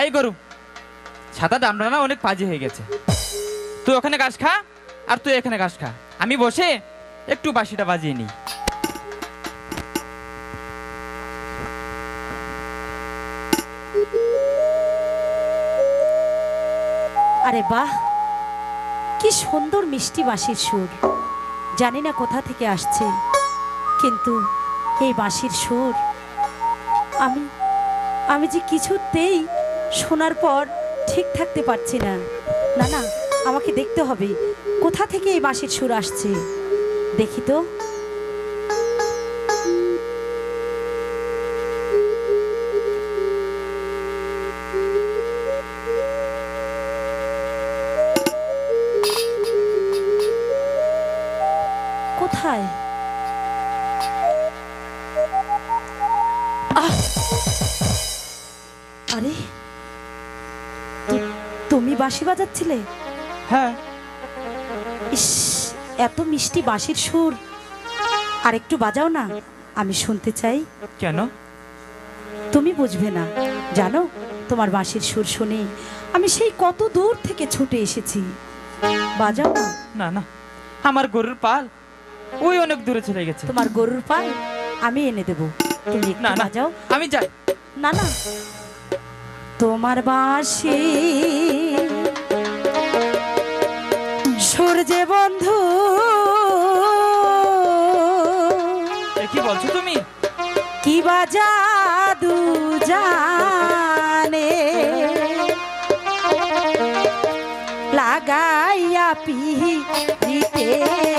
এই গরু, ছাতা দামটা না, অনেক পাজি হয়ে গেছে। তুই ওখানে ঘাস খা, আর তুই এখানে ঘাস খা। আমি বসে একটু বাঁশিটা বাজিয়ে নিই। আরে বাহ, কি সুন্দর মিষ্টি বাঁশির সুর। জানি না কোথা থেকে আসছে, কিন্তু এই বাঁশির সুর, আমি আমি যে কিছুতেই শোনার পর ঠিক থাকতে পারছি না। না না আমাকে দেখতে হবে। কোথা থেকে এই বাঁশির সুর আসছে? দেখি তো। বাঁশি বাজাচ্ছিলে? হ্যাঁ। ইস এত মিষ্টি বাঁশির সুর। আর একটু বাজাও না আমি শুনতে চাই। কেন? তুমি বুঝবে না। জানো তোমার বাঁশির সুর শুনে আমি সেই কত দূর থেকে ছুটে এসেছি। বাজাও না। না না। আমার গরুর পাল ওই অনেক দূরে চলে গেছে। তোমার গরুর পাল আমি এনে দেব। তুমি না না। বাজাও। আমি যাই। না না। তোমার বাঁশি সূর্যে বন্ধু। কি বলছো তুমি? কি বাজাদু জানে? লাগাইয়া পিহিতের